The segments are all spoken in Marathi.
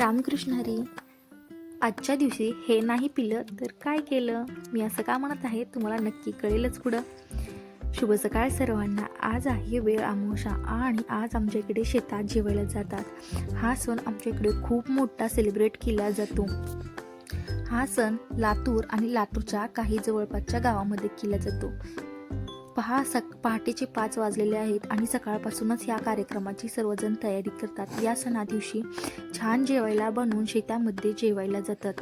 रामकृष्ण हरी आजच्या दिवशी हे नाही पिलं तर काय केलं? मी असं का म्हणत आहे? तुम्हाला नक्की कळेलच पुढं. शुभ सकाळ सर्वांना. आज आहे वेळ आमोशा आणि आज आमच्या इकडे शेतात जेवायला जातात. हा सण आमच्या इकडे खूप मोठा सेलिब्रेट केला जातो. हा सण लातूर आणि लातूरच्या काही जवळपासच्या गावामध्ये केला जातो. पहा सक पहाटेचे पाच वाजलेले आहेत आणि सकाळपासूनच या कार्यक्रमाची सर्वजण तयारी करतात. या सणादिवशी छान जेवायला बनवून शेतामध्ये जेवायला जातात.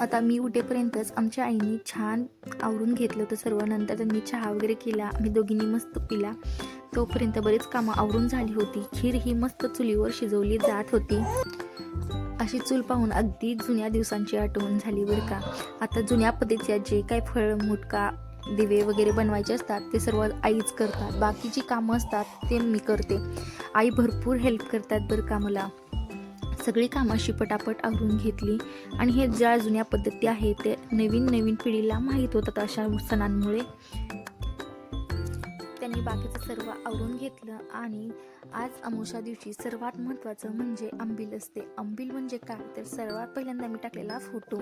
आता मी उठेपर्यंतच आमच्या आईने छान आवरून घेतलं होतं सर्व. नंतर त्यांनी चहा वगैरे केला. आम्ही दोघींनी मस्त पिला. तोपर्यंत बरेच कामं आवरून झाली होती. खीर ही मस्त चुलीवर शिजवली जात होती. अशी चूल पाहून अगदी जुन्या दिवसांची आठवण झाली बरं का? आता जुन्या पद्धतीच्या जे काही फळ मुटका दिवे वगैरे बनवायचे असतात ते सर्व आईच करतात. बाकीची कामं असतात ते मी करते. आई भरपूर हेल्प करतात बरं का मला. सगळी कामं अशी पटापट आवरून घेतली. आणि हे ज्या जुन्या पद्धती आहेत ते नवीन नवीन पिढीला माहीत होतात अशा सणांमुळे. त्यांनी बाकीचं सर्व आवरून घेतलं आणि आज अमुषा दिवशी सर्वात महत्त्वाचं म्हणजे आंबील असते. आंबील म्हणजे काय? तर सर्वात पहिल्यांदा मी टाकलेला फोटो.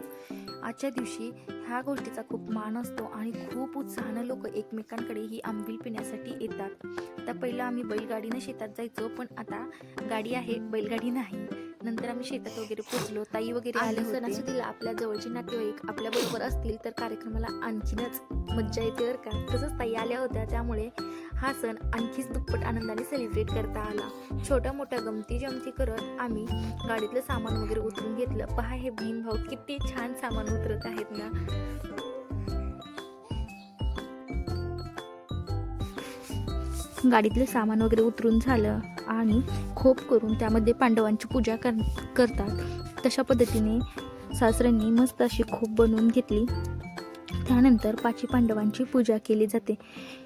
आजच्या दिवशी ह्या गोष्टीचा खूप मान असतो आणि खूप उत्साहानं लोक एकमेकांकडे ही आंबील पिण्यासाठी येतात. आता पहिलं आम्ही बैलगाडीनं शेतात जायचो पण आता गाडी आहे बैलगाडी नाही. नंतर आम्ही शेतात वगैरे पोचलो ताई वगैरे आले सणासुदीला आपल्या जवळचे नातेवाईक आपल्या बरोबर असतील तर कार्यक्रमाला आणखीनच मज्जा येते बरं का. तसंच ताई आल्या होत्या त्यामुळे हा सण आणखीच दुप्पट आनंदाने सेलिब्रेट करता आला. छोट्या मोठ्या गमती जमती करत आम्ही गाडीतलं सामान वगैरे उतरून घेतलं. पहा हे बहीण भाऊ किती छान सामान उतरत आहेत ना. गाडीतलं सामान वगैरे उतरून झालं आणि खोप करून त्यामध्ये पांडवांची पूजा कर करतात. तशा पद्धतीने सासऱ्यांनी मस्त अशी खोप बनवून घेतली. त्यानंतर पाची पांडवांची पूजा केली जाते.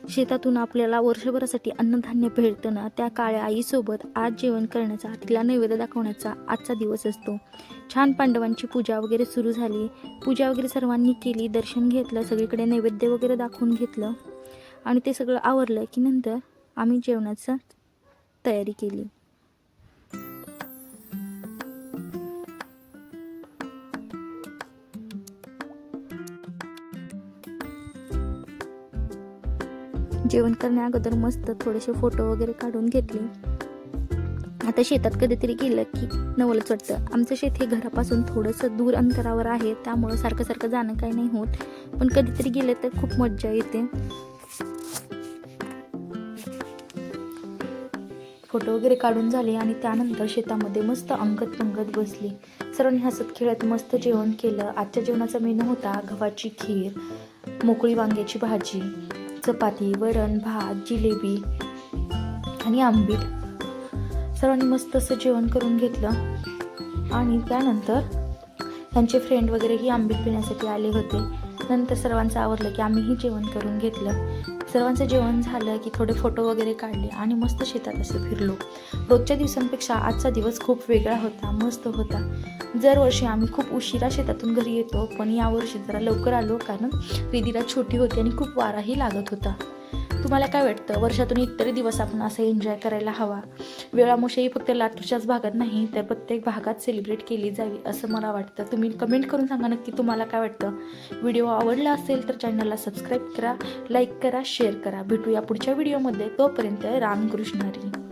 शेतातून आपल्याला वर्षभरासाठी अन्नधान्य भेटतं ना त्या काळ्या आईसोबत आज जेवण करण्याचा तिला नैवेद्य दाखवण्याचा आजचा दिवस असतो. छान पांडवांची पूजा वगैरे सुरू झाली. पूजा वगैरे सर्वांनी केली दर्शन घेतलं सगळीकडे नैवेद्य वगैरे दाखवून घेतलं. आणि ते सगळं आवरलं की नंतर आम्ही जेवणाचं तयारी केली. जेवण करण्या अगोदर मस्त थोडेसे फोटो वगैरे काढून घेतले. आता शेतात कधीतरी गेलं की नवलच वाटतं. आमचं शेत हे घरापासून थोडंसं दूर अंतरावर आहे. त्यामुळं सारखं सारखं जाणं काही नाही होत. पण कधीतरी गेलं तर खूप मज्जा येते. फोटो वगैरे काढून झाले आणि त्यानंतर शेतामध्ये मस्त अंगत पंगत बसली. सर्वांनी हसत खेळत मस्त जेवण केलं. आजच्या जेवणाचा मेनू होता गव्हाची खीर मोकळी वांग्याची भाजी चपाती वरण भात जिलेबी आणि आंबील सर्वांनी मस्त असं जेवण करून घेतलं आणि त्यानंतर त्यांचे फ्रेंड वगैरेही आंबीट आंबील पिण्यासाठी आले होते. नंतर सर्वांचं आवडलं की आम्हीही जेवण करून घेतलं. सर्वांचं जेवण झालं की थोडे फोटो वगैरे काढले आणि मस्त शेतात असं फिरलो. रोजच्या दिवसांपेक्षा आजचा दिवस खूप वेगळा होता मस्त होता. दरवर्षी आम्ही खूप उशिरा शेतातून घरी येतो पण यावर्षी जरा लवकर आलो कारण रिदीला छोटी होती आणि खूप वाराही लागत होता. तुम्हाला काय वाटतं? वर्षातून इतरही दिवस आपण असं एन्जॉय करायला हवा. वेळामुशाही फक्त लातूरच्याच भागात नाही तर प्रत्येक भागात सेलिब्रेट केली जावी असं मला वाटतं. तुम्ही कमेंट करून सांगा नक्की तुम्हाला काय वाटतं. व्हिडिओ आवडला असेल तर चॅनलला सबस्क्राईब करा लाईक करा शेअर करा. भेटूया पुढच्या व्हिडिओमध्ये तोपर्यंत रामकृष्ण हरी.